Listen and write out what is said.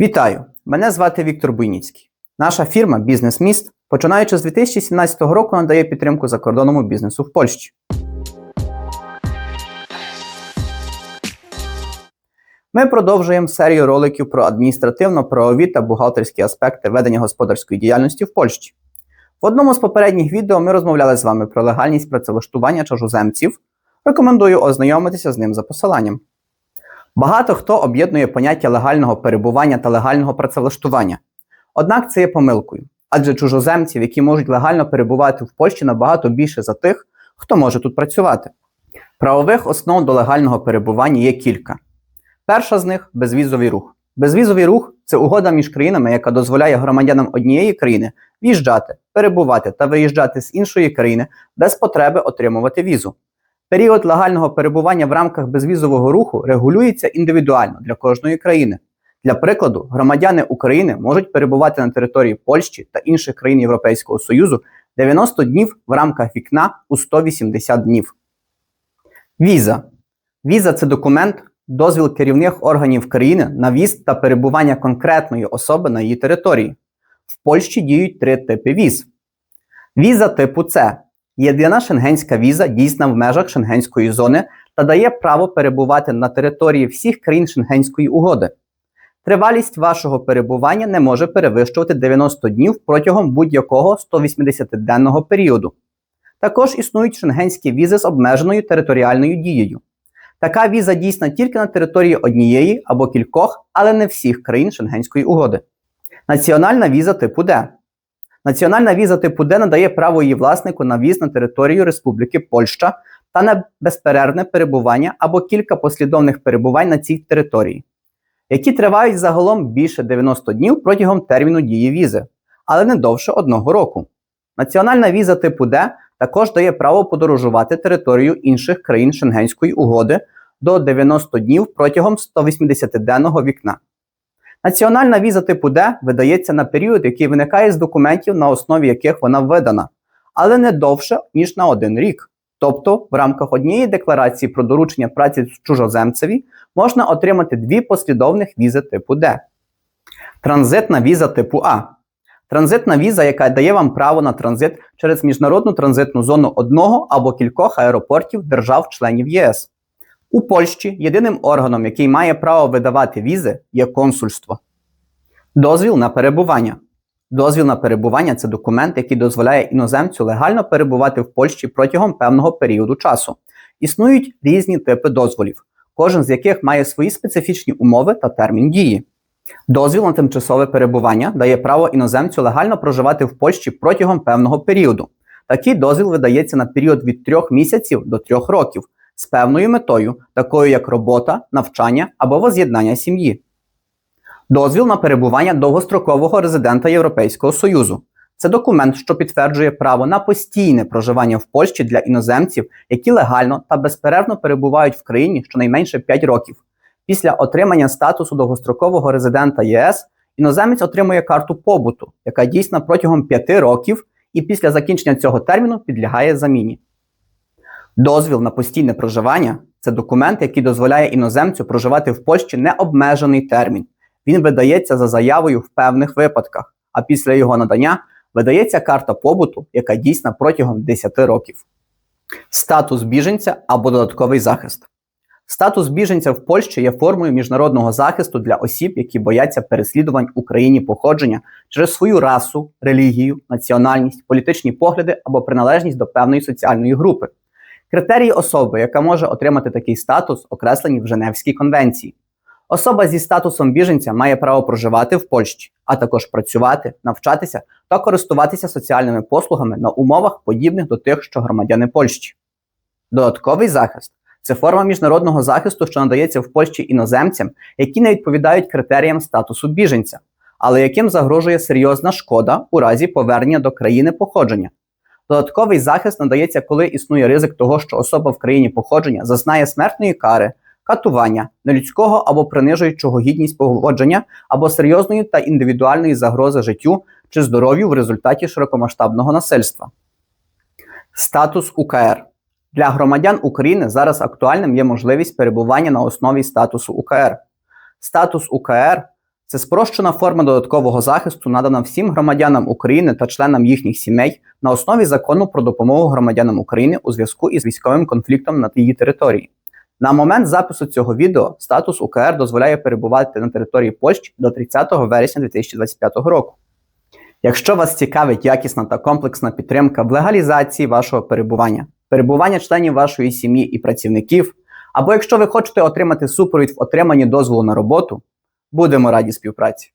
Вітаю! Мене звати Віктор Буйніцький. Наша фірма Бізнес Міст, починаючи з 2017 року, надає підтримку закордонному бізнесу в Польщі. Ми продовжуємо серію роликів про адміністративно-правові та бухгалтерські аспекти ведення господарської діяльності в Польщі. В одному з попередніх відео ми розмовляли з вами про легальність працевлаштування чужоземців. Рекомендую ознайомитися з ним за посиланням. Багато хто об'єднує поняття легального перебування та легального працевлаштування. Однак це є помилкою, адже чужоземців, які можуть легально перебувати в Польщі, набагато більше за тих, хто може тут працювати. Правових основ до легального перебування є кілька. Перша з них безвізовий рух. Безвізовий рух це угода між країнами, яка дозволяє громадянам однієї країни в'їжджати, перебувати та виїжджати з іншої країни без потреби отримувати візу. Період легального перебування в рамках безвізового руху регулюється індивідуально для кожної країни. Для прикладу, громадяни України можуть перебувати на території Польщі та інших країн Європейського Союзу 90 днів в рамках вікна у 180 днів. Віза. Віза це документ, дозвіл керівних органів країни на в'їзд та перебування конкретної особи на її території. В Польщі діють три типи віз. Віза типу С Єдина шенгенська віза дійсна в межах шенгенської зони та дає право перебувати на території всіх країн шенгенської угоди. Тривалість вашого перебування не може перевищувати 90 днів протягом будь-якого 180-денного періоду. Також існують шенгенські візи з обмеженою територіальною дією. Така віза дійсна тільки на території однієї або кількох, але не всіх країн шенгенської угоди. Національна віза типу Д. Національна віза типу Д надає право її власнику на в'їзд на територію Республіки Польща та на безперервне перебування або кілька послідовних перебувань на цій території, які тривають загалом більше 90 днів протягом терміну дії візи, але не довше одного року. Національна віза типу Д також дає право подорожувати територію інших країн Шенгенської угоди до 90 днів протягом 180-денного вікна. Національна віза типу Д видається на період, який виникає з документів, на основі яких вона видана, але не довше, ніж на один рік. Тобто, в рамках однієї декларації про доручення праці чужоземцеві можна отримати дві послідовних візи типу Д. Транзитна віза типу А. Транзитна віза, яка дає вам право на транзит через міжнародну транзитну зону одного або кількох аеропортів держав-членів ЄС. У Польщі єдиним органом, який має право видавати візи, є консульство. Дозвіл на перебування. Дозвіл на перебування це документ, який дозволяє іноземцю легально перебувати в Польщі протягом певного періоду часу. Існують різні типи дозволів, кожен з яких має свої специфічні умови та термін дії. Дозвіл на тимчасове перебування дає право іноземцю легально проживати в Польщі протягом певного періоду. Такий дозвіл видається на період від 3 місяців до 3 років з певною метою, такою як робота, навчання або воз'єднання сім'ї. Дозвіл на перебування довгострокового резидента Європейського Союзу. Це документ, що підтверджує право на постійне проживання в Польщі для іноземців, які легально та безперервно перебувають в країні щонайменше 5 років. Після отримання статусу довгострокового резидента ЄС іноземець отримує карту побуту, яка дійсна протягом 5 років, і після закінчення цього терміну підлягає заміні. Дозвіл на постійне проживання це документ, який дозволяє іноземцю проживати в Польщі необмежений термін. Він видається за заявою в певних випадках, а після його надання видається карта побуту, яка дійсна протягом 10 років. Статус біженця або додатковий захист. Статус біженця в Польщі є формою міжнародного захисту для осіб, які бояться переслідувань у країні походження через свою расу, релігію, національність, політичні погляди або приналежність до певної соціальної групи. Критерії особи, яка може отримати такий статус, окреслені в Женевській конвенції. Особа зі статусом біженця має право проживати в Польщі, а також працювати, навчатися та користуватися соціальними послугами на умовах, подібних до тих, що громадяни Польщі. Додатковий захист це форма міжнародного захисту, що надається в Польщі іноземцям, які не відповідають критеріям статусу біженця, але яким загрожує серйозна шкода у разі повернення до країни походження. Додатковий захист надається, коли існує ризик того, що особа в країні походження зазнає смертної кари, катування, нелюдського або принижуючого гідність поводження, або серйозної та індивідуальної загрози життю чи здоров'ю в результаті широкомасштабного насильства. Статус УКР для громадян України зараз актуальним є можливість перебування на основі статусу УКР. Статус УКР Це спрощена форма додаткового захисту, надана всім громадянам України та членам їхніх сімей на основі закону про допомогу громадянам України у зв'язку із військовим конфліктом на її території. На момент запису цього відео статус УКР дозволяє перебувати на території Польщі до 30 вересня 2025 року. Якщо вас цікавить якісна та комплексна підтримка в легалізації вашого перебування, перебування членів вашої сім'ї і працівників, або якщо ви хочете отримати супровід в отриманні дозволу на роботу, будемо раді співпраці.